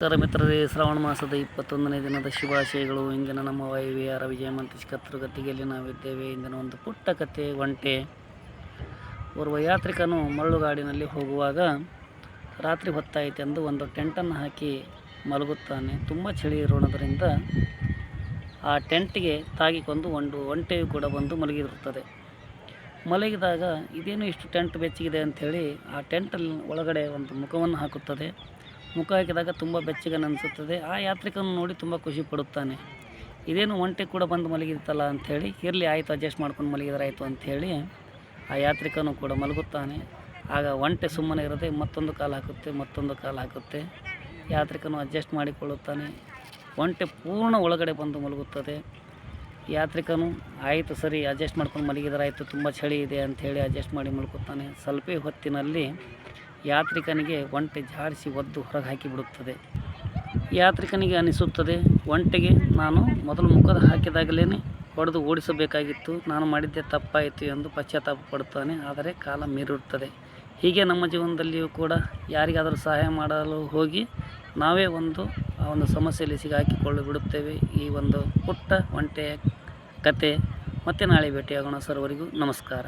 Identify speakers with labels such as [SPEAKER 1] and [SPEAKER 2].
[SPEAKER 1] ನಮಸ್ಕಾರ ಮಿತ್ರರೇ, ಶ್ರಾವಣ ಮಾಸದ ಇಪ್ಪತ್ತೊಂದನೇ ದಿನದ ಶುಭಾಶಯಗಳು. ಇಂದಿನ ನಮ್ಮ ವಾಯುವಿಹಾರ ವಿಜಯ ಮಂತ್ರಿಸ್ ಕತ್ತೃಗತ್ತಿಗೆಯಲ್ಲಿ ನಾವಿದ್ದೇವೆ. ಇಂದಿನ ಒಂದು ಪುಟ್ಟ ಕತೆ ಒಂಟೆ. ಓರ್ವ ಯಾತ್ರಿಕನು ಮರಳುಗಾಡಿನಲ್ಲಿ ಹೋಗುವಾಗ ರಾತ್ರಿ ಹೊತ್ತಾಯಿತೆಂದು ಒಂದು ಟೆಂಟನ್ನು ಹಾಕಿ ಮಲಗುತ್ತಾನೆ. ತುಂಬ ಚಳಿ ಇರೋಣದರಿಂದ ಆ ಟೆಂಟ್ಗೆ ತಾಗಿಕೊಂಡು ಒಂದು ಒಂಟೆಯು ಕೂಡ ಬಂದು ಮಲಗಿರುತ್ತದೆ. ಮಲಗಿದಾಗ, ಇದೇನು ಇಷ್ಟು ಟೆಂಟ್ ಬೆಚ್ಚಗಿದೆ ಅಂಥೇಳಿ ಆ ಟೆಂಟಲ್ಲಿ ಒಳಗಡೆ ಒಂದು ಮುಖವನ್ನು ಹಾಕುತ್ತದೆ. ಮುಖ ಹಾಕಿದಾಗ ತುಂಬ ಬೆಚ್ಚಗನ ಅನಿಸುತ್ತದೆ. ಆ ಯಾತ್ರಿಕನ ನೋಡಿ ತುಂಬ ಖುಷಿ ಪಡುತ್ತಾನೆ. ಇದೇನು ಒಂಟೆ ಕೂಡ ಬಂದು ಮಲಗಿತ್ತಲ್ಲ ಅಂಥೇಳಿ ಇರಲಿ ಆಯಿತು ಅಡ್ಜಸ್ಟ್ ಮಾಡ್ಕೊಂಡು ಮಲಗಿದ್ರೆ ಆಯಿತು ಅಂಥೇಳಿ ಆ ಯಾತ್ರಿಕನು ಕೂಡ ಮಲಗುತ್ತಾನೆ. ಆಗ ಒಂಟೆ ಸುಮ್ಮನೆ ಇರದೆ ಮತ್ತೊಂದು ಕಾಲು ಹಾಕುತ್ತೆ, ಮತ್ತೊಂದು ಕಾಲು ಹಾಕುತ್ತೆ. ಯಾತ್ರಿಕನು ಅಡ್ಜಸ್ಟ್ ಮಾಡಿಕೊಳ್ಳುತ್ತಾನೆ. ಒಂಟೆ ಪೂರ್ಣ ಒಳಗಡೆ ಬಂದು ಮಲಗುತ್ತದೆ. ಯಾತ್ರಿಕನು, ಆಯಿತು ಸರಿ ಅಡ್ಜಸ್ಟ್ ಮಾಡ್ಕೊಂಡು ಮಲಗಿದ್ರೆ ಆಯಿತು, ತುಂಬ ಚಳಿ ಇದೆ ಅಂಥೇಳಿ ಅಡ್ಜಸ್ಟ್ ಮಾಡಿ ಮಲಗುತ್ತಾನೆ. ಸ್ವಲ್ಪ ಹೊತ್ತಿನಲ್ಲಿ ಯಾತ್ರಿಕನಿಗೆ ಒಂಟೆ ಜಾಡಿಸಿ ಒದ್ದು ಹೊರಗೆ ಹಾಕಿಬಿಡುತ್ತದೆ ಯಾತ್ರಿಕನಿಗೆ ಅನಿಸುತ್ತದೆ, ಒಂಟೆಗೆ ನಾನು ಮೊದಲು ಮುಖದ ಹಾಕಿದಾಗಲೇ ಹೊಡೆದು ಓಡಿಸಬೇಕಾಗಿತ್ತು, ನಾನು ಮಾಡಿದ್ದೆ ತಪ್ಪಾಯಿತು ಎಂದು ಪಶ್ಚಾತ್ತಾಪ ಪಡುತ್ತಾನೆ, ಆದರೆ ಕಾಲ ಮೀರಿರುತ್ತದೆ. ಹೀಗೆ ನಮ್ಮ ಜೀವನದಲ್ಲಿಯೂ ಕೂಡ ಯಾರಿಗಾದರೂ ಸಹಾಯ ಮಾಡಲು ಹೋಗಿ ನಾವೇ ಒಂದು ಆ ಒಂದು ಸಮಸ್ಯೆಯಲ್ಲಿ ಸಿಗಾಕಿಕೊಳ್ಳಿ ಬಿಡುತ್ತೇವೆ ಈ ಒಂದು ಪುಟ್ಟ ಒಂಟೆಯ ಕತೆ ಮತ್ತೆ ನಾಳೆ ಭೇಟಿಯಾಗೋಣ ಸರ್ವರಿಗೂ. ನಮಸ್ಕಾರ.